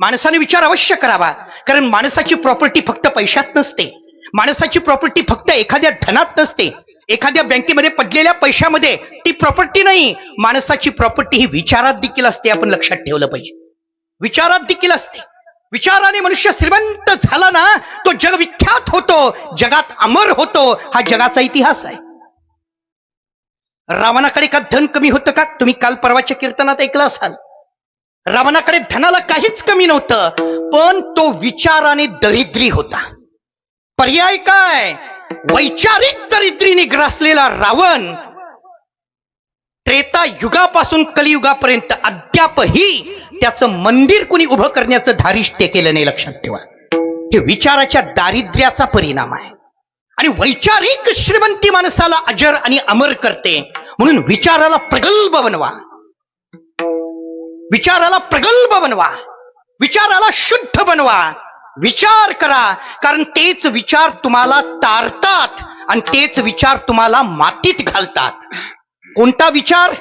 माणसाने विचार अवश्य करावा. कारण माणसाची प्रॉपर्टी फक्त पैशात नसते. माणसाची प्रॉपर्टी फक्त एखाद्या धनात नसते. एखाद्या बँकेमध्ये पडलेल्या पैशामध्ये ती प्रॉपर्टी नाही. माणसाची प्रॉपर्टी ही विचारात देखील असते आपण लक्षात ठेवलं पाहिजे. विचारात देखील असते. विचाराने मनुष्य श्रीमंत झाला ना तो जगविख्यात होतो. जगात अमर होतो. हा जगाचा इतिहास आहे. रावणाकडे का धन कमी होतं का? तुम्ही काल परवाच्या कीर्तनात ऐकलं असाल. रावणाकडे धनाला काहीच कमी नव्हतं पण तो विचाराने दरिद्री होता. पर्याय काय? वैचारिक दरिद्रीने ग्रासलेला रावण त्रेता युगापासून कलियुगापर्यंत अद्यापही त्याचं मंदिर कुणी उभं करण्याचं धारिष्ट्य केलं नाही लक्षात ठेवा. हे विचाराच्या दारिद्र्याचा परिणाम आहे. आणि वैचारिक श्रीमंती माणसाला अजर आणि अमर करते म्हणून विचाराला प्रगल्भ बनवा. विचाराला प्रगल्भ बनवा. विचाराला शुद्ध बनवा. विचार करा कारण तेच विचार तुम्हाला तारतात आणि तेच विचार तुम्हाला मातीत घालतात. कोणता विचार?